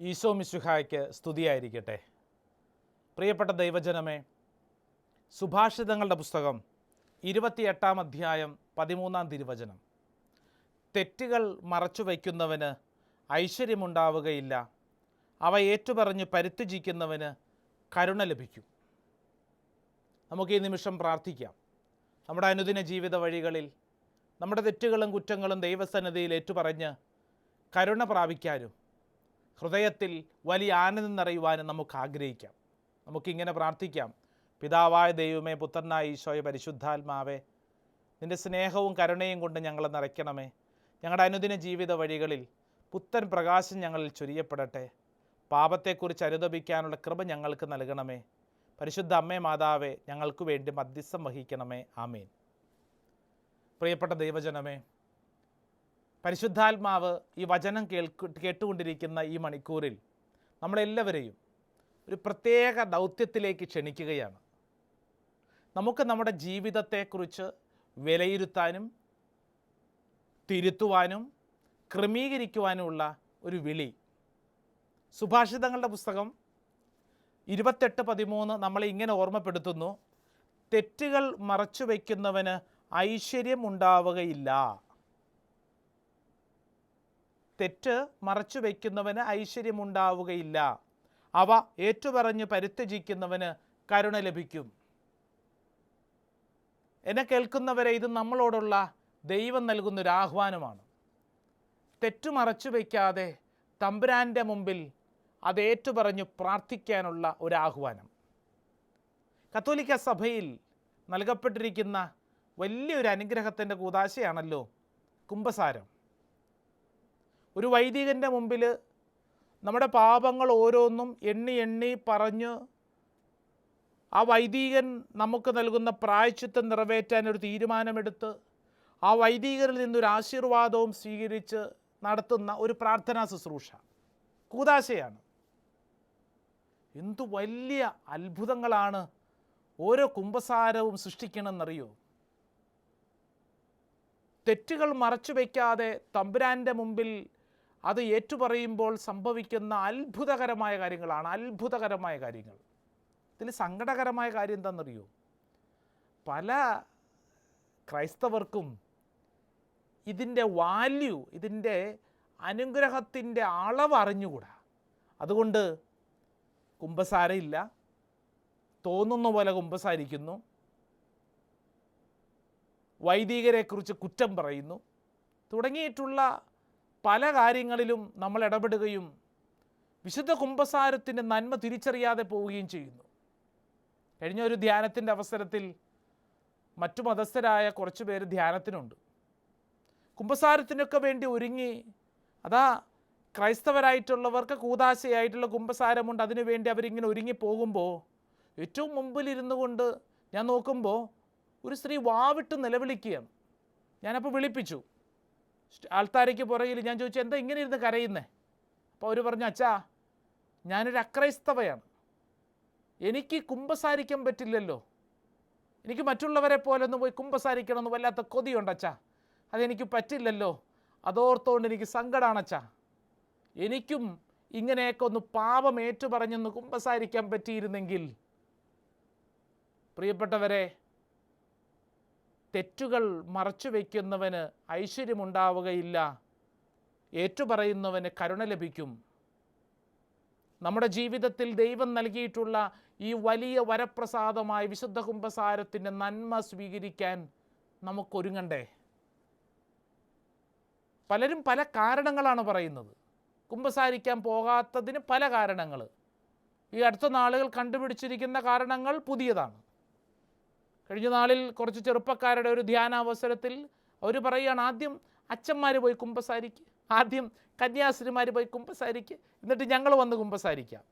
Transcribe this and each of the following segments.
ഈശോ മിശുഹായ്ക്ക് സ്തുതിയായിരിക്കട്ടെ. പ്രിയപ്പെട്ട ദൈവജനമേ സുഭാഷിതങ്ങളുടെ പുസ്തകം ഇരുപത്തിയെട്ടാം അധ്യായം പതിമൂന്നാം തിരുവചനം. തെറ്റുകൾ മറച്ചു വയ്ക്കുന്നവന് ഐശ്വര്യമുണ്ടാവുകയില്ല. അവ ഏറ്റുപറഞ്ഞ് പരുത്തിജിക്കുന്നവന് കരുണ ലഭിക്കും. നമുക്ക് ഈ നിമിഷം പ്രാർത്ഥിക്കാം. നമ്മുടെ അനുദിന ജീവിത വഴികളിൽ നമ്മുടെ തെറ്റുകളും കുറ്റങ്ങളും ദൈവസന്നിധിയിൽ ഏറ്റുപറഞ്ഞ് കരുണ പ്രാപിക്കാനും ഹൃദയത്തിൽ വലിയ ആനന്ദം നിറയുവാനും നമുക്ക് ആഗ്രഹിക്കാം. നമുക്കിങ്ങനെ പ്രാർത്ഥിക്കാം. പിതാവായ ദൈവമേ പുത്രനായ ഈശോയെ പരിശുദ്ധാത്മാവേ നിന്റെ സ്നേഹവും കരുണയും കൊണ്ട് ഞങ്ങളെ നിറയ്ക്കണമേ. ഞങ്ങളുടെ അനുദിന ജീവിത വഴികളിൽ പുത്തൻ പ്രകാശം ഞങ്ങളിൽ ചൊരിയപ്പെടട്ടെ. പാപത്തെക്കുറിച്ച് അനുദപിക്കാനുള്ള കൃപ ഞങ്ങൾക്ക് നൽകണമേ. പരിശുദ്ധ അമ്മേ മാതാവേ ഞങ്ങൾക്ക് വേണ്ടി മധ്യസ്ഥം വഹിക്കണമേ. ആമേൻ. പ്രിയപ്പെട്ട ദൈവജനമേ പരിശുദ്ധാത്മാവ് ഈ വചനം കേൾക്കു കേട്ടുകൊണ്ടിരിക്കുന്ന ഈ മണിക്കൂറിൽ നമ്മളെല്ലാവരെയും ഒരു പ്രത്യേക ദൗത്യത്തിലേക്ക് ക്ഷണിക്കുകയാണ്. നമുക്ക് നമ്മുടെ ജീവിതത്തെക്കുറിച്ച് വിലയിരുത്താനും തിരുത്തുവാനും ക്രമീകരിക്കുവാനുമുള്ള ഒരു വിളി. സുഭാഷിതങ്ങളുടെ പുസ്തകം ഇരുപത്തെട്ട് പതിമൂന്ന് നമ്മളെ ഇങ്ങനെ ഓർമ്മപ്പെടുത്തുന്നു. തെറ്റുകൾ മറച്ചു വയ്ക്കുന്നവന് ഐശ്വര്യം ഉണ്ടാവുകയില്ല. തെറ്റ് മറച്ചു വയ്ക്കുന്നവന് ഐശ്വര്യം ഉണ്ടാവുകയില്ല. അവ ഏറ്റുപറഞ്ഞ് പരിത്യജിക്കുന്നവന് കരുണ ലഭിക്കും. എന്നെ കേൾക്കുന്നവരെ ഇത് നമ്മളോടുള്ള ദൈവം നൽകുന്നൊരു ആഹ്വാനമാണ്. തെറ്റു മറച്ചു വയ്ക്കാതെ തമ്പുരാന്റെ മുമ്പിൽ അത് ഏറ്റുപറഞ്ഞു പ്രാർത്ഥിക്കാനുള്ള ഒരു ആഹ്വാനം കത്തോലിക്ക സഭയിൽ നൽകപ്പെട്ടിരിക്കുന്ന വലിയൊരു അനുഗ്രഹത്തിന്റെ കൂതാശയാണല്ലോ കുംഭസാരം. ഒരു വൈദികന്റെ മുമ്പിൽ നമ്മുടെ പാപങ്ങൾ ഓരോന്നും എണ്ണി എണ്ണി പറഞ്ഞ് ആ വൈദികൻ നമുക്ക് നൽകുന്ന പ്രായച്ചിത്തം നിറവേറ്റാൻ ഒരു തീരുമാനമെടുത്ത് ആ വൈദികരിൽ നിന്നൊരു ആശീർവാദവും സ്വീകരിച്ച് നടത്തുന്ന ഒരു പ്രാർത്ഥനാ ശുശ്രൂഷ. കൂതാശയാണ്. എന്തു വലിയ അത്ഭുതങ്ങളാണ് ഓരോ കുംഭസാരവും സൃഷ്ടിക്കണമെന്നറിയോ? തെറ്റുകൾ മറച്ചു വയ്ക്കാതെ തമ്പുരാന്റെ മുമ്പിൽ അത് ഏറ്റുപറയുമ്പോൾ സംഭവിക്കുന്ന അത്ഭുതകരമായ കാര്യങ്ങളാണ് അത്ഭുതകരമായ കാര്യങ്ങൾ. ഇതിൽ സങ്കടകരമായ കാര്യം എന്താണെന്നറിയോ? പല ക്രൈസ്തവർക്കും ഇതിന്റെ വാല്യൂ ഇതിന്റെ അനുഗ്രഹത്തിന്റെ അളവ് അറിഞ്ഞുകൂടാ. അതുകൊണ്ട് കുംഭസാരയില്ല തോന്നുന്ന പോലെ കുംഭസാരിക്കുന്നു വൈദികരെക്കുറിച്ച് കുറ്റം പറയുന്നു. തുടങ്ങിയിട്ടുള്ള പല കാര്യങ്ങളിലും നമ്മൾ ഇടപെടുകയും വിശുദ്ധ കുംഭസാരത്തിന്റെ നന്മ തിരിച്ചറിയാതെ പോവുകയും ചെയ്യുന്നു. കഴിഞ്ഞ ഒരു ധ്യാനത്തിന്റെ അവസരത്തിൽ മറ്റു മതസ്ഥരായ കുറച്ച് പേര് ധ്യാനത്തിനുണ്ട്. കുംഭസാരത്തിനൊക്കെ വേണ്ടി ഒരുങ്ങി അതാ ക്രൈസ്തവരായിട്ടുള്ളവർക്ക് കൂതാശയായിട്ടുള്ള കുംഭസാരമുണ്ട് അതിനു വേണ്ടി അവരിങ്ങനെ ഒരുങ്ങി പോകുമ്പോൾ ഏറ്റവും മുമ്പിലിരുന്നു കൊണ്ട് ഞാൻ നോക്കുമ്പോൾ ഒരു സ്ത്രീ വാവിട്ട് നിലവിളിക്കുകയാണ്. ഞാനപ്പോൾ വിളിപ്പിച്ചു. ആൾത്താരയ്ക്ക് പുറകിൽ ഞാൻ ചോദിച്ചു എന്താ ഇങ്ങനെ ഇരുന്ന് കരയുന്നേ? അപ്പോൾ അവർ പറഞ്ഞു അച്ഛാ ഞാനൊരു അക്രൈസ്തവയാണ്. എനിക്ക് കുമ്പസാരിക്കാൻ പറ്റില്ലല്ലോ. എനിക്ക് മറ്റുള്ളവരെ പോലെ ഒന്ന് പോയി കുംഭസാരിക്കണമെന്ന് വല്ലാത്ത കൊതിയുണ്ട് അച്ഛാ. അതെനിക്ക് പറ്റില്ലല്ലോ. അതോർത്തുകൊണ്ട് എനിക്ക് സങ്കടമാണ് അച്ഛാ. എനിക്കും ഇങ്ങനെയൊക്കെ ഒന്ന് പാപം ഏറ്റുപറഞ്ഞൊന്ന് കുമ്പസാരിക്കാൻ പറ്റിയിരുന്നെങ്കിൽ പ്രിയപ്പെട്ടവരെ തെറ്റുകൾ മറച്ചു വയ്ക്കുന്നവന് ഐശ്വര്യമുണ്ടാവുകയില്ല. ഏറ്റുപറയുന്നവന് കരുണ ലഭിക്കും. നമ്മുടെ ജീവിതത്തിൽ ദൈവം നൽകിയിട്ടുള്ള ഈ വലിയ വരപ്രസാദമായ വിശുദ്ധ കുംഭസാരത്തിന്റെ നന്മ സ്വീകരിക്കാൻ നമുക്കൊരുങ്ങണ്ടേ? പലരും പല കാരണങ്ങളാണ് പറയുന്നത്. കുംഭസാരിക്കാൻ പോകാത്തതിന് പല കാരണങ്ങൾ. ഈ അടുത്ത നാളുകൾ കണ്ടുപിടിച്ചിരിക്കുന്ന കാരണങ്ങൾ പുതിയതാണ്. കഴിഞ്ഞ നാളിൽ കുറച്ച് ചെറുപ്പക്കാരുടെ ഒരു ധ്യാനാവസരത്തിൽ അവർ പറയുകയാണ് ആദ്യം അച്ഛന്മാർ പോയി കുമ്പസാരിക്ക് ആദ്യം കന്യാസ്ത്രീമാർ പോയി കുമ്പസാരിക്ക് എന്നിട്ട് ഞങ്ങൾ വന്ന് കുമ്പസാരിക്കാം.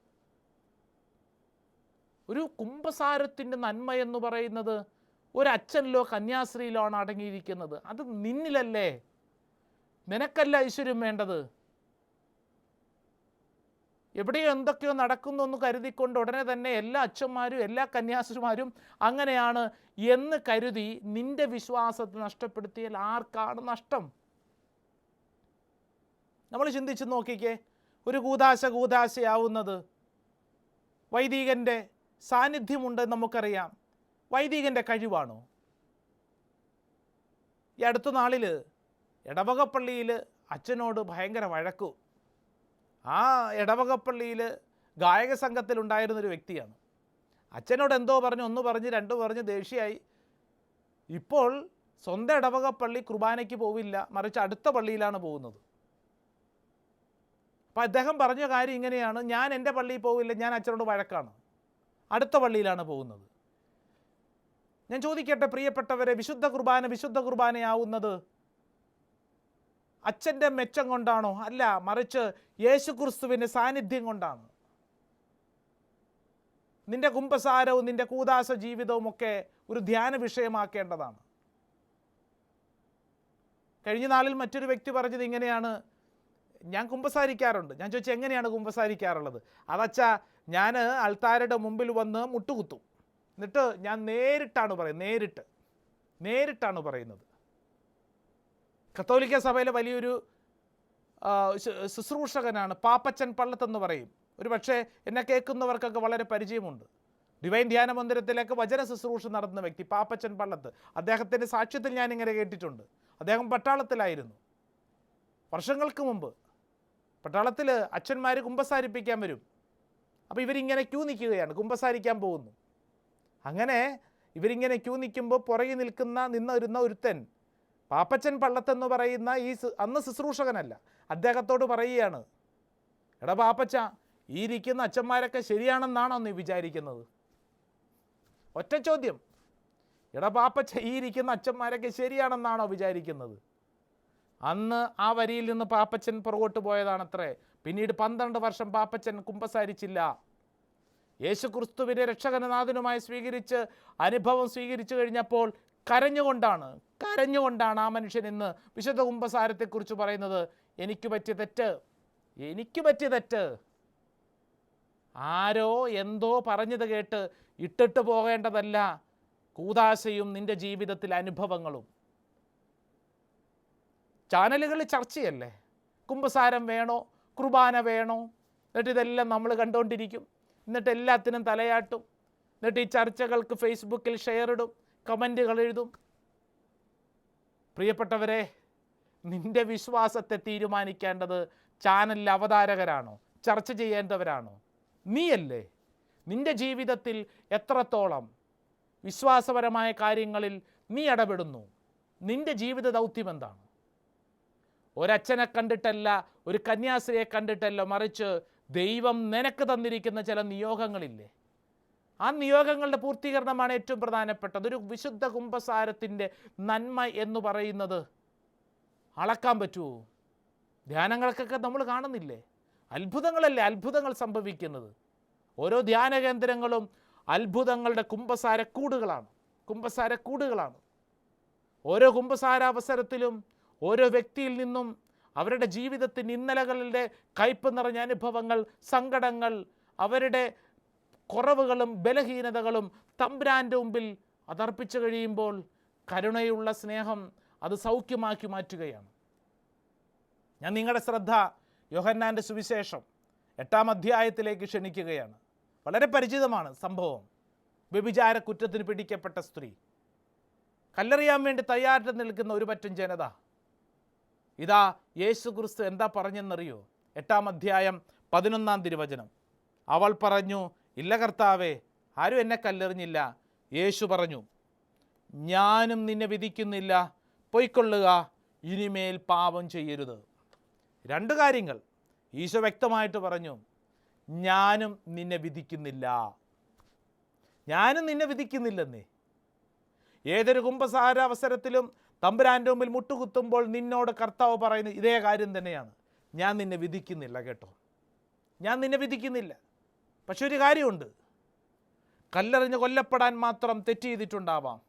ഒരു കുംഭസാരത്തിന്റെ നന്മ എന്ന് പറയുന്നത് ഒരച്ഛനിലോ കന്യാസ്ത്രീയിലോ ആണ് അടങ്ങിയിരിക്കുന്നത്. അത് നിന്നിലല്ലേ? നിനക്കല്ല ഐശ്വര്യം വേണ്ടത്. എവിടെയോ എന്തൊക്കെയോ നടക്കുന്നു എന്ന് കരുതിക്കൊണ്ട് ഉടനെ തന്നെ എല്ലാ അച്ഛന്മാരും എല്ലാ കന്യാസിമാരും അങ്ങനെയാണ് എന്ന് കരുതി നിന്റെ വിശ്വാസത്തെ നഷ്ടപ്പെടുത്തിയാൽ ആർക്കാണ് നഷ്ടം? നമ്മൾ ചിന്തിച്ച് നോക്കിക്കേ ഒരു കൂതാശ കൂതാശയാവുന്നത് വൈദികന്റെ സാന്നിധ്യമുണ്ടെന്ന് നമുക്കറിയാം. വൈദികന്റെ കഴിവാണോ? ഈ അടുത്ത നാളിൽ ഇടവകപ്പള്ളിയിൽ അച്ഛനോട് ഭയങ്കര വഴക്കു. ആ ഇടവകപ്പള്ളിയിൽ ഗായക സംഘത്തിലുണ്ടായിരുന്നൊരു വ്യക്തിയാണ്. അച്ഛനോട് എന്തോ പറഞ്ഞു ഒന്ന് പറഞ്ഞ് രണ്ട് പറഞ്ഞ് ദേഷ്യമായി. ഇപ്പോൾ സ്വന്തം ഇടവകപ്പള്ളി കുർബാനയ്ക്ക് പോവില്ല മറിച്ച് അടുത്ത പള്ളിയിലാണ് പോകുന്നത്. അപ്പം അദ്ദേഹം പറഞ്ഞ കാര്യം ഇങ്ങനെയാണ് ഞാൻ എന്റെ പള്ളിയിൽ പോവില്ല ഞാൻ അച്ഛനോട് വഴക്കാണ്. അടുത്ത പള്ളിയിലാണ് പോകുന്നത്. ഞാൻ ചോദിക്കട്ടെ പ്രിയപ്പെട്ടവരെ വിശുദ്ധ കുർബാന വിശുദ്ധ കുർബാനയാവുന്നത് അച്ഛന്റെ മെച്ചം കൊണ്ടാണോ? അല്ല മറിച്ച് യേശു ക്രിസ്തുവിന്റെ സാന്നിധ്യം കൊണ്ടാണ്? നിന്റെ കുംഭസാരവും നിന്റെ കൂതാശ ജീവിതവും ഒക്കെ ഒരു ധ്യാന വിഷയമാക്കേണ്ടതാണ്. കഴിഞ്ഞ നാളിൽ മറ്റൊരു വ്യക്തി പറഞ്ഞത് ഇങ്ങനെയാണ്. ഞാൻ കുമ്പസാരിക്കാറുണ്ട്. ഞാൻ ചോദിച്ചു എങ്ങനെയാണ് കുമ്പസാരിക്കാറുള്ളത്? അതച്ചാ ഞാൻ അൾത്താരുടെ മുമ്പിൽ വന്ന് മുട്ടുകുത്തും. എന്നിട്ട് ഞാൻ നേരിട്ടാണ് പറയുന്നത് നേരിട്ട്. നേരിട്ടാണ് പറയുന്നത്. കത്തോലിക്ക സഭയിലെ വലിയൊരു ശുശ്രൂഷകനാണ് പാപ്പച്ചൻ പള്ളത്തെന്ന് പറയും. ഒരു പക്ഷേ എന്നെ കേൾക്കുന്നവർക്കൊക്കെ വളരെ പരിചയമുണ്ട്. ഡിവൈൻ ധ്യാന മന്ദിരത്തിലേക്ക് വചന ശുശ്രൂഷ നടന്ന വ്യക്തി പാപ്പച്ചൻ പള്ളത്ത്. അദ്ദേഹത്തിന്റെ സാക്ഷ്യത്തിൽ ഞാനിങ്ങനെ കേട്ടിട്ടുണ്ട്. അദ്ദേഹം പട്ടാളത്തിലായിരുന്നു. വർഷങ്ങൾക്ക് മുമ്പ് പട്ടാളത്തിൽ അച്ഛന്മാർ കുമ്പസാരിപ്പിക്കാൻ വരും. അപ്പോൾ ഇവരിങ്ങനെ ക്യൂ നിൽക്കുകയാണ്. കുമ്പസാരിക്കാൻ പോകുന്നു. അങ്ങനെ ഇവരിങ്ങനെ ക്യൂ നിൽക്കുമ്പോൾ പുറകിൽ നിൽക്കുന്ന നിന്നിരുന്ന ഒരുത്തൻ പാപ്പച്ചൻ പള്ളത്തെന്ന് പറയുന്ന ഈ അന്ന് ശുശ്രൂഷകനല്ല. അദ്ദേഹത്തോട് പറയുകയാണ് എടാ പാപ്പച്ച ഈ ഇരിക്കുന്ന അച്ഛന്മാരൊക്കെ ശരിയാണെന്നാണോ നീ വിചാരിക്കുന്നത്? ഒറ്റ ചോദ്യം. എടാ പാപ്പച്ച ഈ ഇരിക്കുന്ന അച്ഛന്മാരൊക്കെ ശരിയാണെന്നാണോ വിചാരിക്കുന്നത്? അന്ന് ആ വരിയിൽ നിന്ന് പാപ്പച്ചൻ പുറകോട്ട് പോയതാണത്രേ. പിന്നീട് പന്ത്രണ്ട് വർഷം പാപ്പച്ചൻ കുമ്പസാരിച്ചില്ല. യേശു ക്രിസ്തുവിനെ രക്ഷകനാഥനുമായി സ്വീകരിച്ച് അനുഭവം സ്വീകരിച്ചു കഴിഞ്ഞപ്പോൾ കരഞ്ഞുകൊണ്ടാണ്. കരഞ്ഞുകൊണ്ടാണ് ആ മനുഷ്യൻ ഇന്ന് വിശുദ്ധ കുംഭസാരത്തെക്കുറിച്ച് പറയുന്നത്. എനിക്ക് പറ്റിയ തെറ്റ്. എനിക്ക് പറ്റിയ തെറ്റ്. ആരോ എന്തോ പറഞ്ഞത് കേട്ട് ഇട്ടിട്ട് പോകേണ്ടതല്ല കൂതാശയും നിന്റെ ജീവിതത്തിലെ അനുഭവങ്ങളും. ചാനലുകളിൽ ചർച്ചയല്ലേ? കുംഭസാരം വേണോ? കുർബാന വേണോ? എന്നിട്ട് ഇതെല്ലാം നമ്മൾ കണ്ടുകൊണ്ടിരിക്കും. എന്നിട്ട് എല്ലാത്തിനും തലയാട്ടും. എന്നിട്ട് ഈ ചർച്ചകൾക്ക് ഫേസ്ബുക്കിൽ ഷെയർ ഇടും. കമന്റുകൾ എഴുതും. പ്രിയപ്പെട്ടവരെ നിന്റെ വിശ്വാസത്തെ തീരുമാനിക്കേണ്ടത് ചാനലിലെ അവതാരകരാണോ? ചർച്ച ചെയ്യേണ്ടവരാണോ? നീയല്ലേ? നിന്റെ ജീവിതത്തിൽ എത്രത്തോളം വിശ്വാസപരമായ കാര്യങ്ങളിൽ നീ ഇടപെടുന്നു? നിന്റെ ജീവിത ദൗത്യം എന്താണ്? ഒരച്ഛനെ കണ്ടിട്ടല്ല ഒരു കന്യാസ്ത്രീയെ കണ്ടിട്ടല്ല മറിച്ച് ദൈവം നിനക്ക് തന്നിരിക്കുന്ന ചില നിയോഗങ്ങളില്ലേ? ആ നിയോഗങ്ങളുടെ പൂർത്തീകരണമാണ് ഏറ്റവും പ്രധാനപ്പെട്ടത്. ഒരു വിശുദ്ധ കുംഭസാരത്തിന്റെ നന്മ എന്ന് പറയുന്നത് അളക്കാൻ പറ്റുമോ? ധ്യാനങ്ങൾക്കൊക്കെ നമ്മൾ കാണുന്നില്ലേ? അത്ഭുതങ്ങളല്ലേ അത്ഭുതങ്ങൾ സംഭവിക്കുന്നത്? ഓരോ ധ്യാന കേന്ദ്രങ്ങളും അത്ഭുതങ്ങളുടെ കുംഭസാരക്കൂടുകളാണ്. കുംഭസാരക്കൂടുകളാണ്. ഓരോ കുംഭസാരാവസരത്തിലും ഓരോ വ്യക്തിയിൽ നിന്നും അവരുടെ ജീവിതത്തിന് ഇന്നലകളുടെ കയ്പ് നിറഞ്ഞ അനുഭവങ്ങൾ സങ്കടങ്ങൾ അവരുടെ കുറവുകളും ബലഹീനതകളും തമ്പുരാന്റെ മുമ്പിൽ അതർപ്പിച്ചു കഴിയുമ്പോൾ കരുണയുള്ള സ്നേഹം അത് സൗഖ്യമാക്കി മാറ്റുകയാണ്. ഞാൻ നിങ്ങളുടെ ശ്രദ്ധ യോഹന്നാന്റെ സുവിശേഷം എട്ടാം അധ്യായത്തിലേക്ക് ക്ഷണിക്കുകയാണ്. വളരെ പരിചിതമാണ് സംഭവം. വ്യഭിചാര കുറ്റത്തിന് പിടിക്കപ്പെട്ട സ്ത്രീ. കല്ലെറിയാൻ വേണ്ടി തയ്യാറെടുത്ത് നിൽക്കുന്ന ഒരു പറ്റം ജനത. ഇതാ യേശു ക്രിസ്തു എന്താ പറഞ്ഞെന്നറിയോ? എട്ടാം അധ്യായം പതിനൊന്നാം തിരുവചനം. അവൾ പറഞ്ഞു ഇല്ല കർത്താവേ ആരും എന്നെ കല്ലെറിഞ്ഞില്ല. യേശു പറഞ്ഞു ഞാനും നിന്നെ വിധിക്കുന്നില്ല. പൊയ്ക്കൊള്ളുക ഇനിമേൽ പാപം ചെയ്യരുത്. രണ്ട് കാര്യങ്ങൾ ഈശോ വ്യക്തമായിട്ട് പറഞ്ഞു ഞാനും നിന്നെ വിധിക്കുന്നില്ല. ഞാനും നിന്നെ വിധിക്കുന്നില്ലെന്നേ. ഏതൊരു കുംഭസാര അവസരത്തിലും തമ്പുരാന്റെ മുമ്പിൽ മുട്ടുകുത്തുമ്പോൾ നിന്നോട് കർത്താവ് പറയുന്നത് ഇതേ കാര്യം തന്നെയാണ്. ഞാൻ നിന്നെ വിധിക്കുന്നില്ല കേട്ടോ. ഞാൻ നിന്നെ വിധിക്കുന്നില്ല. പക്ഷെ ഒരു കാര്യമുണ്ട്. കല്ലെറിഞ്ഞ് കൊല്ലപ്പെടാൻ മാത്രം തെറ്റ് ചെയ്തിട്ടുണ്ടാവാം.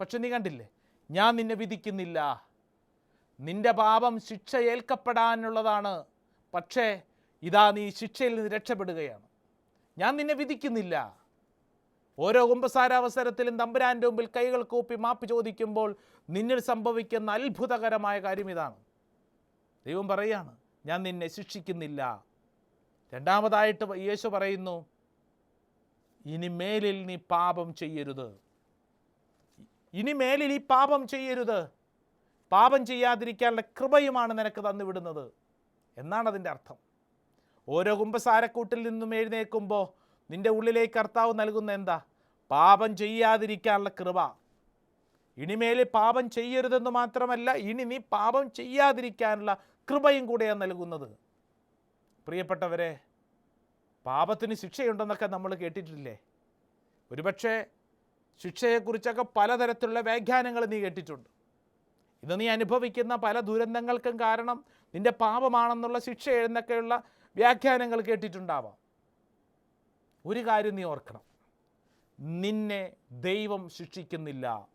പക്ഷെ നീ കണ്ടില്ലേ? ഞാൻ നിന്നെ വിധിക്കുന്നില്ല. നിന്റെ പാപം ശിക്ഷ ഏൽക്കപ്പെടാനുള്ളതാണ്. പക്ഷേ ഇതാ നീ ശിക്ഷയിൽ നിന്ന് രക്ഷപ്പെടുകയാണ്. ഞാൻ നിന്നെ വിധിക്കുന്നില്ല. ഓരോ കുമ്പസാരാവസരത്തിലും തമ്പുരാന്റെ മുമ്പിൽ കൈകൾ കൂപ്പി മാപ്പ് ചോദിക്കുമ്പോൾ നിന്നിൽ സംഭവിക്കുന്ന അത്ഭുതകരമായ കാര്യം ഇതാണ്. ദൈവം പറയാണ് ഞാൻ നിന്നെ ശിക്ഷിക്കുന്നില്ല. രണ്ടാമതായിട്ട് യേശു പറയുന്നു ഇനി മേലിൽ നീ പാപം ചെയ്യരുത്. ഇനി മേലിൽ ഈ പാപം ചെയ്യരുത്. പാപം ചെയ്യാതിരിക്കാനുള്ള കൃപയുമാണ് നിനക്ക് തന്നുവിടുന്നത്. എന്നാണ് അതിന്റെ അർത്ഥം. ഓരോ കുമ്പസാരക്കൂട്ടിൽ നിന്നും എഴുന്നേൽക്കുമ്പോൾ നിന്റെ ഉള്ളിലേക്ക് കർത്താവ് നൽകുന്ന എന്താ? പാപം ചെയ്യാതിരിക്കാനുള്ള കൃപ. ഇനിമേലെ പാപം ചെയ്യരുതെന്ന് മാത്രമല്ല ഇനി നീ പാപം ചെയ്യാതിരിക്കാനുള്ള കൃപയും കൂടെയാണ് നൽകുന്നത്. പ്രിയപ്പെട്ടവരെ പാപത്തിന് ശിക്ഷയുണ്ടെന്നൊക്കെ നമ്മൾ കേട്ടിട്ടില്ലേ? ഒരുപക്ഷെ ശിക്ഷയെക്കുറിച്ചൊക്കെ പലതരത്തിലുള്ള വ്യാഖ്യാനങ്ങൾ നീ കേട്ടിട്ടുണ്ട്. ഇന്ന് നീ അനുഭവിക്കുന്ന പല ദുരന്തങ്ങൾക്കും കാരണം നിന്റെ പാപമാണെന്നുള്ള ശിക്ഷ എന്നൊക്കെയുള്ള വ്യാഖ്യാനങ്ങൾ കേട്ടിട്ടുണ്ടാവാം. ഒരു കാര്യം നീ ഓർക്കണം. നിന്നെ ദൈവം ശിക്ഷിക്കുന്നില്ല.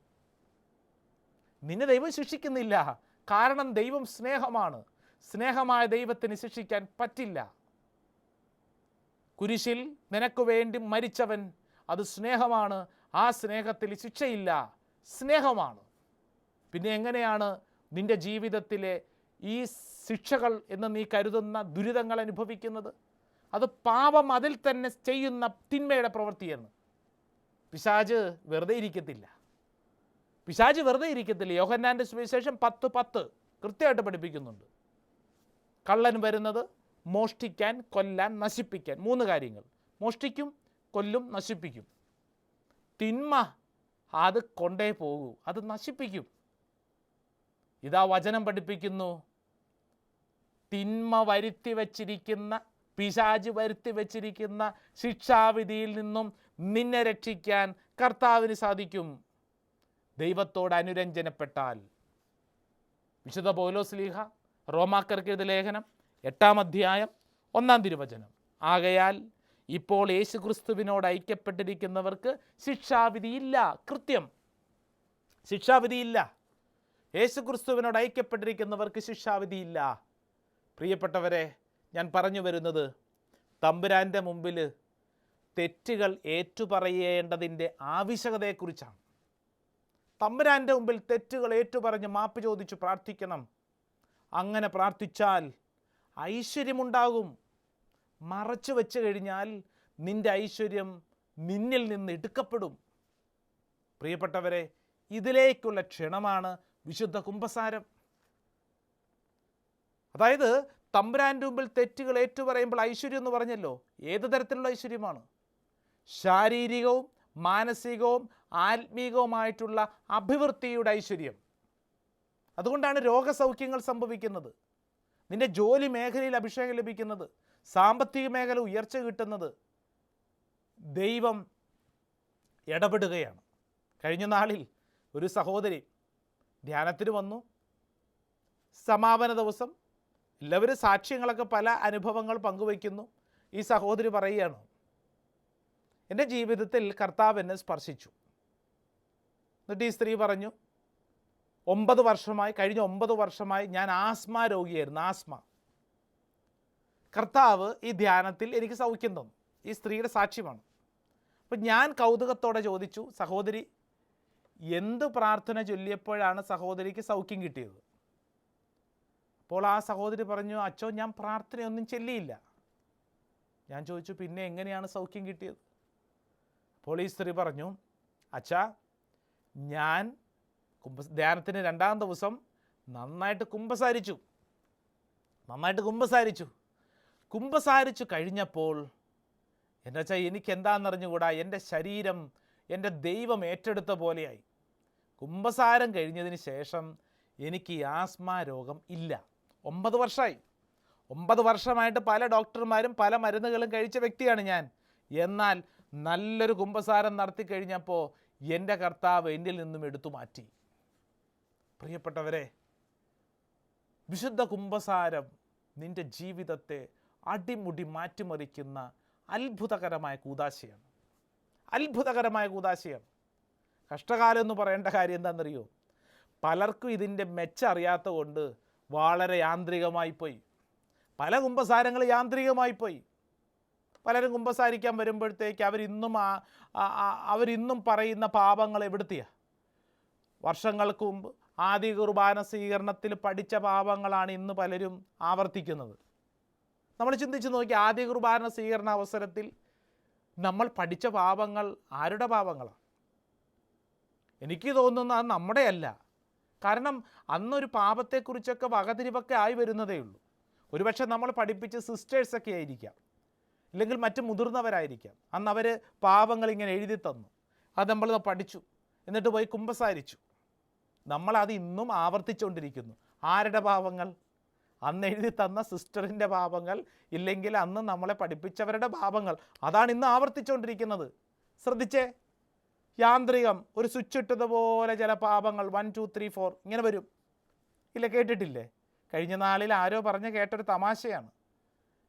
നിന്നെ ദൈവം ശിക്ഷിക്കുന്നില്ല. കാരണം ദൈവം സ്നേഹമാണ്. സ്നേഹമായ ദൈവത്തിന് ശിക്ഷിക്കാൻ പറ്റില്ല. കുരിശിൽ നിനക്ക് വേണ്ടി മരിച്ചവൻ അത് സ്നേഹമാണ് ആ സ്നേഹത്തിൽ ശിക്ഷയില്ല സ്നേഹമാണ്. പിന്നെ എങ്ങനെയാണ് നിന്റെ ജീവിതത്തിലെ ഈ ശിക്ഷകൾ എന്ന് നീ കരുതുന്ന ദുരിതങ്ങൾ അനുഭവിക്കുന്നത്? അത് പാപം അതിൽ തന്നെ ചെയ്യുന്ന തിന്മയുടെ പ്രവൃത്തിയെന്ന് പിശാജ് വെറുതെ ഇരിക്കത്തില്ല. പിശാജ് വെറുതെ ഇരിക്കത്തില്ല. യോഹന്നാന്റെ സുവിശേഷം പത്ത് പത്ത് കൃത്യമായിട്ട് പഠിപ്പിക്കുന്നുണ്ട്. കള്ളൻ വരുന്നത് മോഷ്ടിക്കാൻ കൊല്ലാൻ നശിപ്പിക്കാൻ. മൂന്ന് കാര്യങ്ങൾ. മോഷ്ടിക്കും കൊല്ലും നശിപ്പിക്കും. തിന്മ അത് കൊണ്ടേ പോകൂ. അത് നശിപ്പിക്കും. ഇതാ വചനം പഠിപ്പിക്കുന്നു. തിന്മ വരുത്തി വച്ചിരിക്കുന്ന പിശാജ് വരുത്തി വച്ചിരിക്കുന്ന ശിക്ഷാവിധിയിൽ നിന്നും നിന്നെ രക്ഷിക്കാൻ കർത്താവിന് സാധിക്കും. ദൈവത്തോട് അനുരഞ്ജനപ്പെട്ടാൽ. വിശുദ്ധ പൗലോസ്ലീഹ റോമാക്കർക്ക് എഴുതിയ ലേഖനം എട്ടാം അധ്യായം ഒന്നാം തിരുവചനം. ആകയാൽ ഇപ്പോൾ യേശുക്രിസ്തുവിനോട് ഐക്യപ്പെട്ടിരിക്കുന്നവർക്ക് ശിക്ഷാവിധിയില്ല കൃത്യം. ശിക്ഷാവിധിയില്ല യേശുക്രിസ്തുവിനോട് ഐക്യപ്പെട്ടിരിക്കുന്നവർക്ക് ശിക്ഷാവിധിയില്ല പ്രിയപ്പെട്ടവരെ ഞാൻ പറഞ്ഞു വരുന്നത് തമ്പുരാന്റെ മുമ്പിൽ തെറ്റുകൾ ഏറ്റുപറയേണ്ടതിന്റെ ആവശ്യകതയെക്കുറിച്ചാണ്. തമ്പുരാന്റെ മുമ്പിൽ തെറ്റുകൾ ഏറ്റുപറഞ്ഞ് മാപ്പ് ചോദിച്ചു പ്രാർത്ഥിക്കണം. അങ്ങനെ പ്രാർത്ഥിച്ചാൽ ഐശ്വര്യമുണ്ടാകും. മറച്ചു വെച്ച് കഴിഞ്ഞാൽ നിന്റെ ഐശ്വര്യം നിന്നിൽ നിന്ന് എടുക്കപ്പെടും. പ്രിയപ്പെട്ടവരെ ഇതിലേക്കുള്ള ക്ഷണമാണ് വിശുദ്ധ കുംഭസാരം. അതായത് തമ്പുരാന്റെ മുമ്പിൽ തെറ്റുകൾ ഏറ്റുപറയുമ്പോൾ ഐശ്വര്യം എന്ന് പറഞ്ഞല്ലോ ഏത് തരത്തിലുള്ള ഐശ്വര്യമാണ്? ശാരീരികവും മാനസികവും ആത്മീകവുമായിട്ടുള്ള അഭിവൃദ്ധിയുടെ ഐശ്വര്യം. അതുകൊണ്ടാണ് രോഗസൗഖ്യങ്ങൾ സംഭവിക്കുന്നത്. നിന്റെ ജോലി മേഖലയിൽ അഭിഷേകം ലഭിക്കുന്നത് സാമ്പത്തിക മേഖല ഉയർച്ച കിട്ടുന്നത് ദൈവം ഇടപെടുകയാണ്. കഴിഞ്ഞ നാളിൽ ഒരു സഹോദരി ധ്യാനത്തിന് വന്നു. സമാപന ദിവസം എല്ലാവരും സാക്ഷ്യങ്ങളൊക്കെ പല അനുഭവങ്ങൾ പങ്കുവയ്ക്കുന്നു. ഈ സഹോദരി പറയുകയാണ് എന്റെ ജീവിതത്തിൽ കർത്താവ് എന്നെ സ്പർശിച്ചു. എന്നിട്ട് ഈ സ്ത്രീ പറഞ്ഞു ഒമ്പത് വർഷമായി കഴിഞ്ഞ ഒമ്പത് വർഷമായി ഞാൻ ആസ്മ രോഗിയായിരുന്നു ആസ്മ. കർത്താവ് ഈ ധ്യാനത്തിൽ എനിക്ക് സൗഖ്യം തന്നു ഈ സ്ത്രീയുടെ സാക്ഷ്യമാണ്. അപ്പം ഞാൻ കൗതുകത്തോടെ ചോദിച്ചു സഹോദരി എന്ത് പ്രാർത്ഥന ചൊല്ലിയപ്പോഴാണ് സഹോദരിക്ക് സൗഖ്യം കിട്ടിയത്? അപ്പോൾ ആ സഹോദരി പറഞ്ഞു അച്ഛോ ഞാൻ പ്രാർത്ഥനയൊന്നും ചൊല്ലിയില്ല. ഞാൻ ചോദിച്ചു പിന്നെ എങ്ങനെയാണ് സൗഖ്യം കിട്ടിയത്? അപ്പോൾ ഈ സ്ത്രീ പറഞ്ഞു അച്ഛാ ഞാൻ കുംഭ ധ്യാനത്തിന് രണ്ടാം ദിവസം നന്നായിട്ട് കുംഭസാരിച്ചു നന്നായിട്ട് കുംഭസാരിച്ചു കുംഭസാരിച്ചു കഴിഞ്ഞപ്പോൾ എന്താ വെച്ചാൽ എനിക്ക് എന്താണെന്നറിഞ്ഞുകൂടാ എന്റെ ശരീരം എന്റെ ദൈവം ഏറ്റെടുത്ത പോലെയായി. കുംഭസാരം കഴിഞ്ഞതിന് ശേഷം എനിക്ക് ആസ്മ രോഗം ഇല്ല. ഒമ്പത് വർഷമായി ഒമ്പത് വർഷമായിട്ട് പല ഡോക്ടർമാരും പല മരുന്നുകളും കഴിച്ച വ്യക്തിയാണ് ഞാൻ. എന്നാൽ നല്ലൊരു കുംഭസാരം നടത്തി കഴിഞ്ഞപ്പോൾ എന്റെ കർത്താവ് എന്നിൽ നിന്നും എടുത്തു മാറ്റി. പ്രിയപ്പെട്ടവരെ വിശുദ്ധ കുംഭസാരം നിന്റെ ജീവിതത്തെ അടിമുടി മാറ്റിമറിക്കുന്ന അത്ഭുതകരമായ കൂതാശയാണ്. അത്ഭുതകരമായ കൂതാശയാണ്. കഷ്ടകാലം എന്ന് പറയേണ്ട കാര്യം എന്താണെന്നറിയോ? പലർക്കും ഇതിന്റെ മെച്ചറിയാത്ത കൊണ്ട് വളരെ യാന്ത്രികമായി പോയി. പല കുംഭസാരങ്ങൾ യാന്ത്രികമായി പോയി. പലരും കുംഭസാരിക്കാൻ വരുമ്പോഴത്തേക്ക് അവരിന്നും ആ അവരിന്നും പറയുന്ന പാപങ്ങൾ എവിടുത്തിയാണ് വർഷങ്ങൾക്ക് മുമ്പ് ആദ്യ കുർബാന സ്വീകരണത്തിൽ പഠിച്ച പാപങ്ങളാണ് ഇന്ന് പലരും ആവർത്തിക്കുന്നത്. നമ്മൾ ചിന്തിച്ച് നോക്കി ആദ്യ കുർബാന സ്വീകരണ അവസരത്തിൽ നമ്മൾ പഠിച്ച പാപങ്ങൾ ആരുടെ പാപങ്ങളാണ് എനിക്ക് തോന്നുന്നത് അത് നമ്മുടെയല്ല. കാരണം അന്നൊരു പാപത്തെക്കുറിച്ചൊക്കെ വകതിരിവൊക്കെ ആയി വരുന്നതേ ഉള്ളൂ. ഒരുപക്ഷെ നമ്മൾ പഠിപ്പിച്ച സിസ്റ്റേഴ്സൊക്കെ ആയിരിക്കാം. ഇല്ലെങ്കിൽ മറ്റ് മുതിർന്നവരായിരിക്കാം. അന്ന് അവർ പാപങ്ങൾ ഇങ്ങനെ എഴുതി തന്നു അത് നമ്മൾ പഠിച്ചു. എന്നിട്ട് പോയി കുമ്പസാരിച്ചു. നമ്മളത് ഇന്നും ആവർത്തിച്ചുകൊണ്ടിരിക്കുന്നു. ആരുടെ പാപങ്ങൾ അന്ന് എഴുതി തന്ന സിസ്റ്ററിന്റെ പാപങ്ങൾ ഇല്ലെങ്കിൽ അന്ന് നമ്മളെ പഠിപ്പിച്ചവരുടെ പാപങ്ങൾ. അതാണ് ഇന്ന് ആവർത്തിച്ചുകൊണ്ടിരിക്കുന്നത്. ശ്രദ്ധിച്ചേ? യാന്ത്രികം ഒരു സ്വിച്ച് ഇട്ടതുപോലെ ചില പാപങ്ങൾ വൺ ടു ത്രീ ഫോർ ഇങ്ങനെ വരും. ഇല്ല കേട്ടിട്ടില്ലേ? കഴിഞ്ഞ നാളിൽ ആരോ പറഞ്ഞ് കേട്ടൊരു തമാശയാണ്.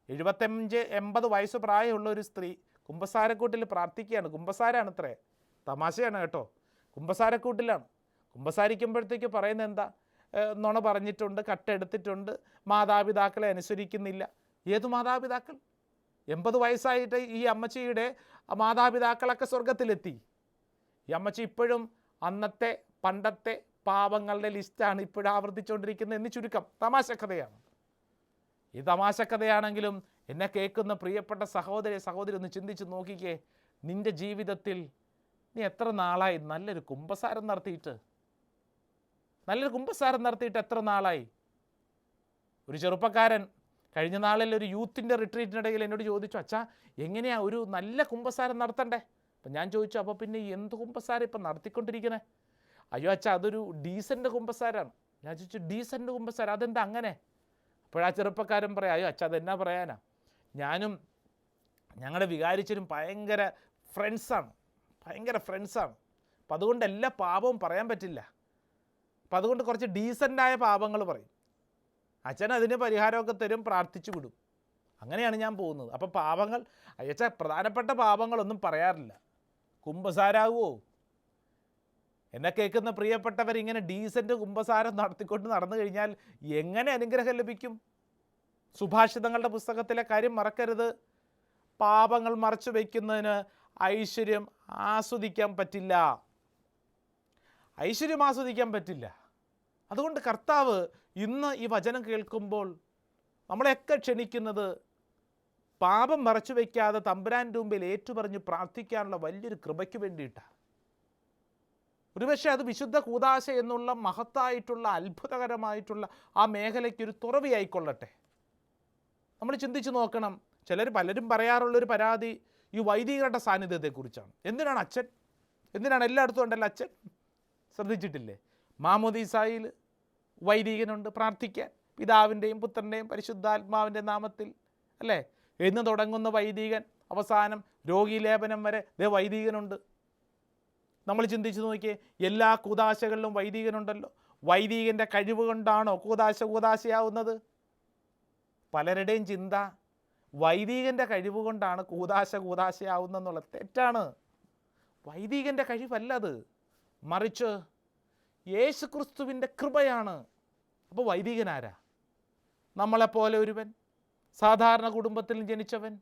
എഴുപത്തഞ്ച് എൺപത് വയസ്സ് പ്രായമുള്ള ഒരു സ്ത്രീ കുമ്പസാരക്കൂട്ടിൽ പ്രാർത്ഥിക്കുകയാണ്. കുമ്പസാരാണ് അത്രേ തമാശയാണ് കേട്ടോ. കുമ്പസാരക്കൂട്ടിലാണ്. കുമ്പസാരിക്കുമ്പോഴത്തേക്ക് പറയുന്നത് എന്താ? നുണ പറഞ്ഞിട്ടുണ്ട് കട്ടെടുത്തിട്ടുണ്ട് മാതാപിതാക്കളെ അനുസരിക്കുന്നില്ല. ഏത് മാതാപിതാക്കൾ? എൺപത് വയസ്സായിട്ട് ഈ അമ്മച്ചിയുടെ മാതാപിതാക്കളൊക്കെ സ്വർഗത്തിലെത്തി ഈ അമ്മച്ചി ഇപ്പോഴും അന്നത്തെ പണ്ടത്തെ പാപങ്ങളുടെ ലിസ്റ്റാണ് ഇപ്പോഴും ആവർത്തിച്ചുകൊണ്ടിരിക്കുന്നത് എന്ന് ചുരുക്കം. തമാശ കഥയാണ് ഈ തമാശ കഥയാണെങ്കിലും എന്നെ കേൾക്കുന്ന പ്രിയപ്പെട്ട സഹോദരി സഹോദരി ഒന്ന് ചിന്തിച്ച് നോക്കിക്കേ. നിന്റെ ജീവിതത്തിൽ നീ എത്ര നാളായി നല്ലൊരു കുമ്പസാരം നടത്തിയിട്ട് നല്ലൊരു കുമ്പസാരം നടത്തിയിട്ട് എത്ര നാളായി? ഒരു ചെറുപ്പക്കാരൻ. കഴിഞ്ഞ നാളിൽ ഒരു യൂത്തിന്റെ റിട്രീറ്റിനിടയിൽ എന്നോട് ചോദിച്ചു അച്ഛാ എങ്ങനെയാണ് ഒരു നല്ല കുമ്പസാരം നടത്തണ്ടേ? അപ്പം ഞാൻ ചോദിച്ചു അപ്പോൾ പിന്നെ എന്ത് കുമ്പസാരം ഇപ്പം നടത്തിക്കൊണ്ടിരിക്കണേ? അയ്യോ അച്ഛാ അതൊരു ഡീസന്റ് കുമ്പസാരമാണ് ഞാൻ ചോദിച്ചു ഡീസന്റ് കുമ്പസാരം? അതെന്താ അങ്ങനെ? അപ്പോഴാ ചെറുപ്പക്കാരൻ പറയാം അയ്യോ അച്ഛാ അതെന്നാ പറയാനാ? ഞാനും ഞങ്ങളുടെ വികാരിച്ചരും ഭയങ്കര ഫ്രണ്ട്സാണ് ഭയങ്കര ഫ്രണ്ട്സാണ് അപ്പം അതുകൊണ്ട് എല്ലാ പാപവും പറയാൻ പറ്റില്ല. അപ്പം അതുകൊണ്ട് കുറച്ച് ഡീസന്റായ പാപങ്ങൾ പറയും. അച്ഛൻ അതിന് പരിഹാരമൊക്കെ തരും പ്രാർത്ഥിച്ചു വിടും. അങ്ങനെയാണ് ഞാൻ പോകുന്നത്. അപ്പം പാപങ്ങൾ അയച്ച പ്രധാനപ്പെട്ട പാപങ്ങളൊന്നും പറയാറില്ല. കുംഭസാരാകുമോ എന്നെ കേൾക്കുന്ന പ്രിയപ്പെട്ടവർ ഇങ്ങനെ ഡീസന്റ് കുംഭസാരം നടത്തിക്കൊണ്ട് നടന്നു കഴിഞ്ഞാൽ എങ്ങനെ അനുഗ്രഹം ലഭിക്കും? സുഭാഷിതങ്ങളുടെ പുസ്തകത്തിലെ കാര്യം മറക്കരുത്. പാപങ്ങൾ മറച്ചു വയ്ക്കുന്നതിന് ഐശ്വര്യം ആസ്വദിക്കാൻ പറ്റില്ല. ഐശ്വര്യം ആസ്വദിക്കാൻ പറ്റില്ല. അതുകൊണ്ട് കർത്താവ് ഇന്ന് ഈ വചനം കേൾക്കുമ്പോൾ നമ്മളെയൊക്കെ ക്ഷണിക്കുന്നത് പാപം മറച്ചു വയ്ക്കാതെ തമ്പുരാന്റെ മുമ്പിൽ ഏറ്റുപറഞ്ഞ് പ്രാർത്ഥിക്കാനുള്ള വലിയൊരു കൃപയ്ക്ക് വേണ്ടിയിട്ടാണ് ഒരുപക്ഷെ അത് വിശുദ്ധ കൂതാശ എന്നുള്ള മഹത്തായിട്ടുള്ള അത്ഭുതകരമായിട്ടുള്ള ആ മേഖലയ്ക്ക് ഒരു തുറവിയായിക്കൊള്ളട്ടെ. നമ്മൾ ചിന്തിച്ച് നോക്കണം ചിലർ പലരും പറയാറുള്ളൊരു പരാതി ഈ വൈദികരുടെ സാന്നിധ്യത്തെക്കുറിച്ചാണ്. എന്തിനാണ് അച്ഛൻ? എന്തിനാണ് എല്ലായിടത്തും ഉണ്ടല്ലോ അച്ഛൻ? ശ്രദ്ധിച്ചിട്ടില്ലേ? മാമോദീസായിൽ വൈദികനുണ്ട് പ്രാർത്ഥിക്കാൻ. പിതാവിന്റെയും പുത്രന്റെയും പരിശുദ്ധാത്മാവിന്റെ നാമത്തിൽ അല്ലേ? എന്ന് തുടങ്ങുന്ന വൈദികൻ അവസാനം രോഗീലേപനം വരെ ദേ വൈദികനുണ്ട്. നമ്മൾ ചിന്തിച്ചു നോക്കിയേ എല്ലാ കൂതാശകളിലും വൈദികനുണ്ടല്ലോ. വൈദികന്റെ കഴിവ് കൊണ്ടാണോ കൂതാശ കൂതാശയാവുന്നത് പലരുടെയും ചിന്ത വൈദികന്റെ കഴിവ് കൊണ്ടാണ് കൂതാശ കൂതാശയാവുന്നെന്നുള്ളത് തെറ്റാണ്. വൈദികന്റെ കഴിവല്ലത് മറിച്ച് യേശുക്രിസ്തുവിന്റെ കൃപയാണ്. അപ്പോൾ വൈദികനാരാ? നമ്മളെപ്പോലെ ഒരുവൻ? സാധാരണ കുടുംബത്തിൽ ജനിച്ചവൻ?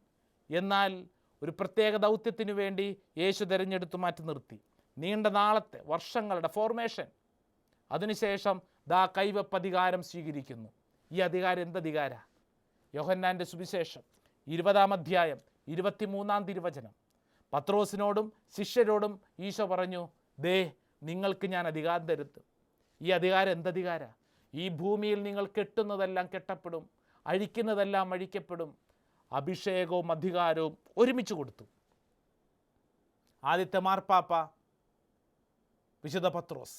എന്നാൽ ഒരു പ്രത്യേക ദൗത്യത്തിനു വേണ്ടി യേശു തിരഞ്ഞെടുത്ത് മാറ്റി നിർത്തി. നീണ്ട നാളത്തെ വർഷങ്ങളുടെ ഫോർമേഷൻ അതിനുശേഷം ദാ കൈവപ്പ് അധികാരം സ്വീകരിക്കുന്നു. ഈ അധികാരം എന്ത് അധികാര? യോഹന്നാന്റെ സുവിശേഷം ഇരുപതാം അധ്യായം ഇരുപത്തിമൂന്നാം തിരുവചനം. പത്രോസിനോടും ശിഷ്യരോടും ഈശോ പറഞ്ഞു ദേ നിങ്ങൾക്ക് ഞാൻ അധികാരം തരുത്തും ഈ അധികാരം എന്തധികാര ഈ ഭൂമിയിൽ നിങ്ങൾ കെട്ടുന്നതെല്ലാം കെട്ടപ്പെടും അഴിക്കുന്നതെല്ലാം അഴിക്കപ്പെടും അഭിഷേകവും അധികാരവും ഒരുമിച്ച് കൊടുത്തു. ആദ്യത്തെ മാർപ്പാപ്പ വിശുദ്ധ പത്രോസ്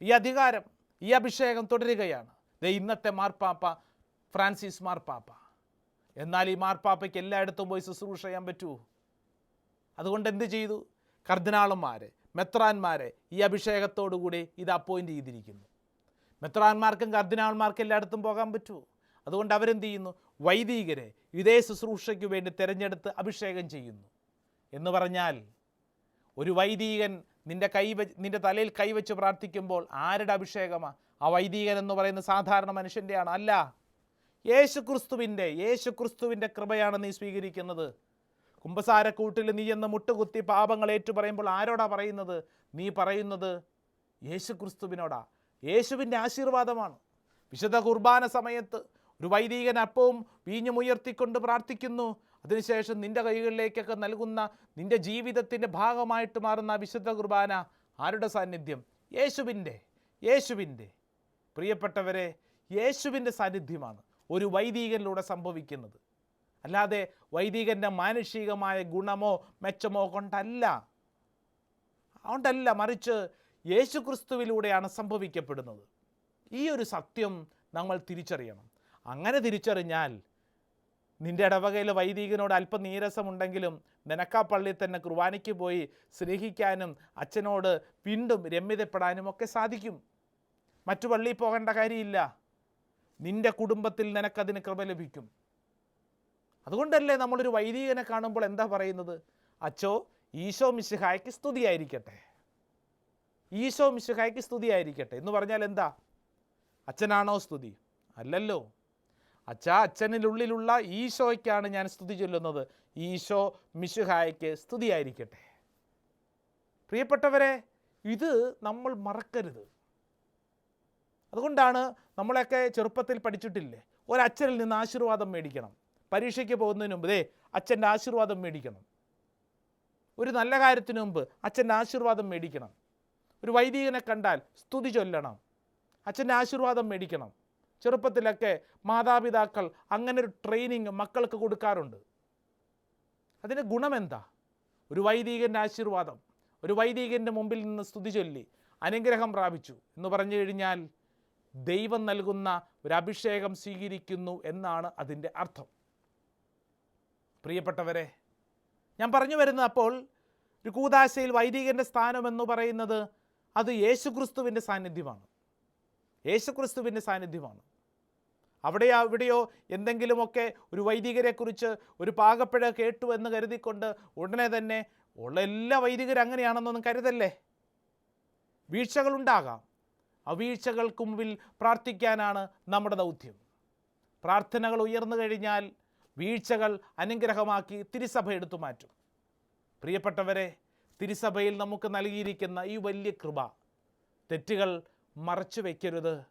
ഈ അധികാരം ഈ അഭിഷേകം തുടരുകയാണ്. ദേ ഇന്നത്തെ മാർപ്പാപ്പ ഫ്രാൻസിസ് മാർപ്പാപ്പ എന്നാൽ ഈ മാർപ്പാപ്പയ്ക്ക് എല്ലായിടത്തും പോയി ശുശ്രൂഷ ചെയ്യാൻ പറ്റുമോ അതുകൊണ്ട് എന്ത് ചെയ്തു? കർദിനാളന്മാരെ മെത്രാന്മാരെ ഈ അഭിഷേകത്തോടു കൂടി ഇത് അപ്പോയിന്റ് ചെയ്തിരിക്കുന്നു. മെത്രാന്മാർക്കും കർദിനാൾമാർക്കും എല്ലായിടത്തും പോകാൻ പറ്റുമോ? അതുകൊണ്ട് അവരെന്ത് ചെയ്യുന്നു വൈദികരെ ഇതേ ശുശ്രൂഷയ്ക്ക് വേണ്ടി തിരഞ്ഞെടുത്ത് അഭിഷേകം ചെയ്യുന്നു. എന്ന് പറഞ്ഞാൽ ഒരു വൈദികൻ നിന്റെ കൈ വ നിന്റെ തലയിൽ കൈവച്ച് പ്രാർത്ഥിക്കുമ്പോൾ ആരുടെ അഭിഷേകമാണ് ആ വൈദികൻ എന്ന് പറയുന്ന സാധാരണ മനുഷ്യന്റെയാണ്. അല്ല യേശുക്രിസ്തുവിന്റെ ക്രിസ്തുവിന്റെ യേശു ക്രിസ്തുവിന്റെ കൃപയാണ് നീ സ്വീകരിക്കുന്നത്. കുമ്പസാരക്കൂട്ടിൽ നീ എന്ന് മുട്ടുകുത്തി പാപങ്ങൾ ഏറ്റുപറയുമ്പോൾ ആരോടാ പറയുന്നത്? നീ പറയുന്നത് യേശു ക്രിസ്തുവിനോടാ യേശുവിന്റെ ആശീർവാദമാണ്. വിശുദ്ധ കുർബാന സമയത്ത് ഒരു വൈദികൻ അപ്പവും വീഞ്ഞും ഉയർത്തിക്കൊണ്ട് പ്രാർത്ഥിക്കുന്നു. അതിനുശേഷം നിന്റെ കൈകളിലേക്കൊക്കെ നൽകുന്ന നിന്റെ ജീവിതത്തിന്റെ ഭാഗമായിട്ട് മാറുന്ന വിശുദ്ധ കുർബാന ആരുടെ സാന്നിധ്യം? യേശുവിന്റെ യേശുവിന്റെ. പ്രിയപ്പെട്ടവരെ യേശുവിന്റെ സാന്നിധ്യമാണ് ഒരു വൈദികനിലൂടെ സംഭവിക്കുന്നത്. അല്ലാതെ വൈദികന്റെ മാനുഷികമായ ഗുണമോ മെച്ചമോ കൊണ്ടല്ല. അതുകൊണ്ടല്ല മറിച്ച് യേശു ക്രിസ്തുവിലൂടെയാണ് സംഭവിക്കപ്പെടുന്നത്. ഈ ഒരു സത്യം നമ്മൾ തിരിച്ചറിയണം. അങ്ങനെ തിരിച്ചറിഞ്ഞാൽ നിന്റെ ഇടവകയിൽ വൈദികനോട് അല്പം നീരസമുണ്ടെങ്കിലും നിനക്കാ പള്ളിയിൽ തന്നെ കുർബാനയ്ക്ക് പോയി സ്നേഹിക്കാനും അച്ഛനോട് വീണ്ടും രമ്യതപ്പെടാനും ഒക്കെ സാധിക്കും. മറ്റു പള്ളിയിൽ പോകേണ്ട കാര്യമില്ല. നിന്റെ കുടുംബത്തിൽ നിനക്കതിന് കൃപ ലഭിക്കും. അതുകൊണ്ടല്ലേ നമ്മളൊരു വൈദികനെ കാണുമ്പോൾ എന്താ പറയുന്നത്? അച്ചോ ഈശോ മിശിഹായ്ക്ക് സ്തുതിയായിരിക്കട്ടെ. ഈശോ മിശിഹായ്ക്ക് സ്തുതിയായിരിക്കട്ടെ. എന്ന് പറഞ്ഞാൽ എന്താ? അച്ഛനാണോ സ്തുതി? അല്ലല്ലോ. അച്ഛാ അച്ഛനിലുള്ളിലുള്ള ഈശോയ്ക്കാണ് ഞാൻ സ്തുതി ചൊല്ലുന്നത്. ഈശോ മിശുഹായ്ക്ക് സ്തുതിയായിരിക്കട്ടെ. പ്രിയപ്പെട്ടവരെ ഇത് നമ്മൾ മറക്കരുത്. അതുകൊണ്ടാണ് നമ്മളെയൊക്കെ ചെറുപ്പത്തിൽ പഠിച്ചിട്ടില്ലേ? ഒരച്ഛനിൽ നിന്ന് ആശീർവാദം മേടിക്കണം. പരീക്ഷയ്ക്ക് പോകുന്നതിന് മുമ്പ് ദേ അച്ഛന്റെ ആശീർവാദം മേടിക്കണം. ഒരു നല്ല കാര്യത്തിന് മുമ്പ് അച്ഛന്റെ ആശീർവാദം മേടിക്കണം. ഒരു വൈദികനെ കണ്ടാൽ സ്തുതി ചൊല്ലണം. അച്ഛന്റെ ആശീർവാദം മേടിക്കണം. ചെറുപ്പത്തിലൊക്കെ മാതാപിതാക്കൾ അങ്ങനെ ഒരു ട്രെയിനിങ് മക്കൾക്ക് കൊടുക്കാറുണ്ട്. അതിന്റെ ഗുണമെന്താ? ഒരു വൈദികന്റെ ആശീർവാദം ഒരു വൈദികന്റെ മുമ്പിൽ നിന്ന് സ്തുതി ചൊല്ലി അനുഗ്രഹം പ്രാപിച്ചു എന്ന് പറഞ്ഞു കഴിഞ്ഞാൽ ദൈവം നൽകുന്ന ഒരു അഭിഷേകം സ്വീകരിക്കുന്നു എന്നാണ് അതിന്റെ അർത്ഥം. പ്രിയപ്പെട്ടവരെ ഞാൻ പറഞ്ഞു വരുന്നത് അപ്പോൾ ഒരു കൂതാശയിൽ വൈദികന്റെ സ്ഥാനം എന്ന് പറയുന്നത് അത് യേശുക്രിസ്തുവിന്റെ സാന്നിധ്യമാണ്. യേശുക്രിസ്തുവിന്റെ സാന്നിധ്യമാണ്. അവിടെയോ അവിടെയോ എന്തെങ്കിലുമൊക്കെ ഒരു വൈദികരെക്കുറിച്ച് ഒരു പാകപ്പിഴ കേട്ടു എന്ന് കരുതിക്കൊണ്ട് ഉടനെ തന്നെ ഉള്ള എല്ലാ വൈദികരും അങ്ങനെയാണെന്നൊന്നും കരുതല്ലേ? വീഴ്ചകളുണ്ടാകാം. വീഴ്ചകൾക്ക് മുമ്പിൽ പ്രാർത്ഥിക്കാനാണ് നമ്മുടെ ദൗത്യം. പ്രാർത്ഥനകൾ ഉയർന്നു കഴിഞ്ഞാൽ വീഴ്ചകൾ അനുഗ്രഹമാക്കി തിരുസഭ എടുത്തു മാറ്റും. പ്രിയപ്പെട്ടവരെ തിരുസഭയിൽ നമുക്ക് നൽകിയിരിക്കുന്ന ഈ വലിയ കൃപ തെറ്റുകൾ മറച്ചു വയ്ക്കരുത്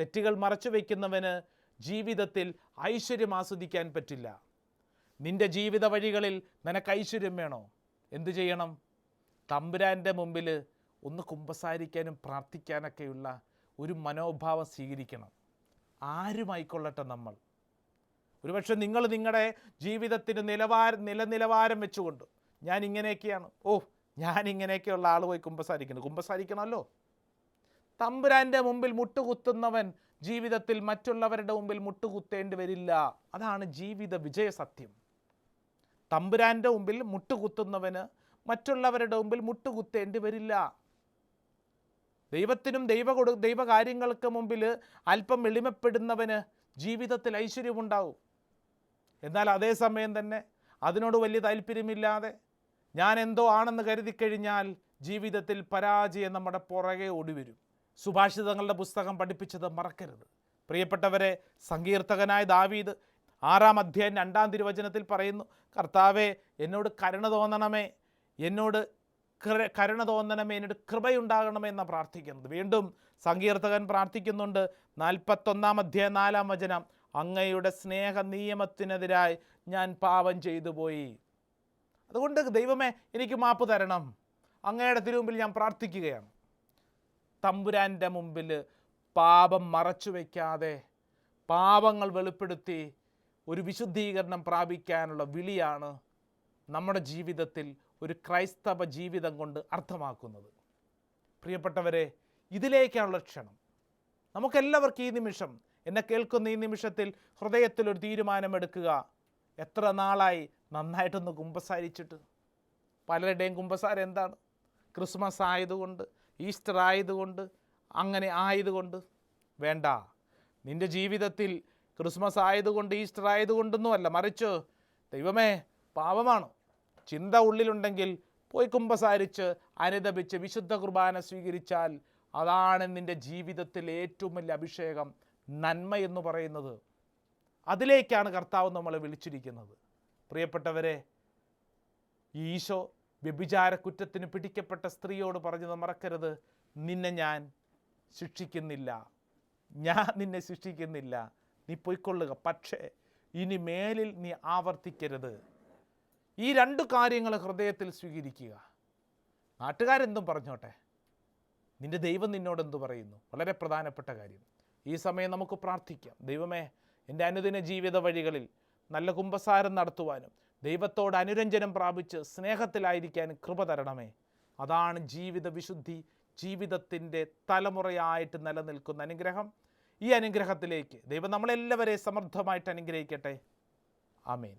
തെറ്റുകൾ മറച്ചു വയ്ക്കുന്നവന് ജീവിതത്തിൽ ഐശ്വര്യം ആസ്വദിക്കാൻ പറ്റില്ല. നിന്റെ ജീവിത വഴികളിൽ നിനക്ക് ഐശ്വര്യം വേണോ? എന്തു ചെയ്യണം? തമ്പുരാന്റെ മുമ്പിൽ ഒന്ന് കുമ്പസാരിക്കാനും പ്രാർത്ഥിക്കാനൊക്കെയുള്ള ഒരു മനോഭാവം സ്വീകരിക്കണം. ആരുമായിക്കൊള്ളട്ടെ നമ്മൾ? ഒരുപക്ഷെ നിങ്ങൾ നിങ്ങളുടെ ജീവിതത്തിന് നിലവാര നിലനിലവാരം വെച്ചുകൊണ്ട് ഞാൻ ഇങ്ങനെയൊക്കെയാണ്. ഓ ഞാൻ ഇങ്ങനെയൊക്കെയുള്ള ആൾ പോയി കുമ്പസാരിക്കുന്നു. കുമ്പസാരിക്കണമല്ലോ. തമ്പുരാന്റെ മുമ്പിൽ മുട്ടുകുത്തുന്നവൻ ജീവിതത്തിൽ മറ്റുള്ളവരുടെ മുമ്പിൽ മുട്ടുകുത്തേണ്ടി വരില്ല. അതാണ് ജീവിത വിജയ സത്യം. തമ്പുരാന്റെ മുമ്പിൽ മുട്ടുകുത്തുന്നവന് മറ്റുള്ളവരുടെ മുമ്പിൽ മുട്ടുകുത്തേണ്ടി വരില്ല. ദൈവത്തിനും ദൈവ കൊടു ദൈവകാര്യങ്ങൾക്ക് മുമ്പിൽ അല്പം എളിമപ്പെടുന്നവന് ജീവിതത്തിൽ ഐശ്വര്യമുണ്ടാവും. എന്നാൽ അതേസമയം തന്നെ അതിനോട് വലിയ താല്പര്യമില്ലാതെ ഞാൻ എന്തോ ആണെന്ന് കരുതിക്കഴിഞ്ഞാൽ ജീവിതത്തിൽ പരാജയം നമ്മുടെ പുറകെ ഓടിവരും. സുഭാഷിതങ്ങളുടെ പുസ്തകം പഠിപ്പിച്ചത് മറക്കരുത്. പ്രിയപ്പെട്ടവരെ സങ്കീർത്തകനായ ദാവീദ് ആറാം അധ്യായം രണ്ടാം തിരുവചനത്തിൽ പറയുന്നു കർത്താവെ എന്നോട് കരുണ തോന്നണമേ എന്നോട് കരുണ തോന്നണമേ എന്നോട് കൃപയുണ്ടാകണമേ എന്ന് പ്രാർത്ഥിക്കുന്നത്. വീണ്ടും സങ്കീർത്തകൻ പ്രാർത്ഥിക്കുന്നുണ്ട് നാൽപ്പത്തൊന്നാം അധ്യായം നാലാം വചനം അങ്ങയുടെ സ്നേഹ നിയമത്തിനെതിരായി ഞാൻ പാപം ചെയ്തു പോയി അതുകൊണ്ട് ദൈവമേ എനിക്ക് മാപ്പ് തരണം. അങ്ങയുടെ തിരുമുമ്പിൽ ഞാൻ പ്രാർത്ഥിക്കുകയാണ്. തമ്പുരാന്റെ മുമ്പിൽ പാപം മറച്ചു വയ്ക്കാതെ പാപങ്ങൾ വെളിപ്പെടുത്തി ഒരു വിശുദ്ധീകരണം പ്രാപിക്കാനുള്ള വിളിയാണ് നമ്മുടെ ജീവിതത്തിൽ ഒരു ക്രൈസ്തവ ജീവിതം കൊണ്ട് അർത്ഥമാക്കുന്നത്. പ്രിയപ്പെട്ടവരെ ഇതിലേക്കാണുള്ള ക്ഷണം. നമുക്കെല്ലാവർക്കും ഈ നിമിഷം എന്നെ കേൾക്കുന്ന ഈ നിമിഷത്തിൽ ഹൃദയത്തിൽ ഒരു തീരുമാനമെടുക്കുക. എത്ര നാളായി നന്നായിട്ടൊന്ന് കുമ്പസാരിച്ചിട്ട്? പലരുടെയും കുമ്പസാരം എന്താണ്? ക്രിസ്മസ് ആയതുകൊണ്ട് ഈസ്റ്റർ ആയതുകൊണ്ട് അങ്ങനെ ആയതുകൊണ്ട്? വേണ്ട. നിന്റെ ജീവിതത്തിൽ ക്രിസ്മസ് ആയതുകൊണ്ട് ഈസ്റ്റർ ആയതുകൊണ്ടൊന്നുമല്ല മറിച്ച് ദൈവമേ പാവമാണ് ചിന്ത ഉള്ളിലുണ്ടെങ്കിൽ പോയി കുമ്പസാരിച്ച് അനുദപിച്ച് വിശുദ്ധ കുർബാന സ്വീകരിച്ചാൽ അതാണ് നിന്റെ ജീവിതത്തിൽ ഏറ്റവും വലിയ അഭിഷേകം നന്മ എന്ന് പറയുന്നത്. അതിലേക്കാണ് കർത്താവ് നമ്മളെ വിളിച്ചിരിക്കുന്നത്. പ്രിയപ്പെട്ടവരെ ഈശോ വ്യഭിചാര കുറ്റത്തിന് പിടിക്കപ്പെട്ട സ്ത്രീയോട് പറഞ്ഞത് മറക്കരുത്. നിന്നെ ഞാൻ ശിക്ഷിക്കുന്നില്ല. ഞാൻ നിന്നെ ശിക്ഷിക്കുന്നില്ല. നീ പൊയ്ക്കൊള്ളുക. പക്ഷേ ഇനി മേലിൽ നീ ആവർത്തിക്കരുത്. ഈ രണ്ട് കാര്യങ്ങൾ ഹൃദയത്തിൽ സ്വീകരിക്കുക. നാട്ടുകാരെന്തും പറഞ്ഞോട്ടെ. നിന്റെ ദൈവം നിന്നോട് എന്തു പറയുന്നു? വളരെ പ്രധാനപ്പെട്ട കാര്യം. ഈ സമയം നമുക്ക് പ്രാർത്ഥിക്കാം. ദൈവമേ എന്റെ അനുദിന ജീവിത വഴികളിൽ നല്ല കുംഭസാരം നടത്തുവാനും ദൈവത്തോട് അനുരഞ്ജനം പ്രാപിച്ച് സ്നേഹത്തിലായിരിക്കാനും കൃപ തരണമേ. അതാണ് ജീവിത വിശുദ്ധി ജീവിതത്തിന്റെ തലമുറയായിട്ട് നിലനിൽക്കുന്ന അനുഗ്രഹം. ഈ അനുഗ്രഹത്തിലേക്ക് ദൈവം നമ്മളെല്ലാവരെയും സമൃദ്ധമായിട്ട് അനുഗ്രഹിക്കട്ടെ. ആമേൻ.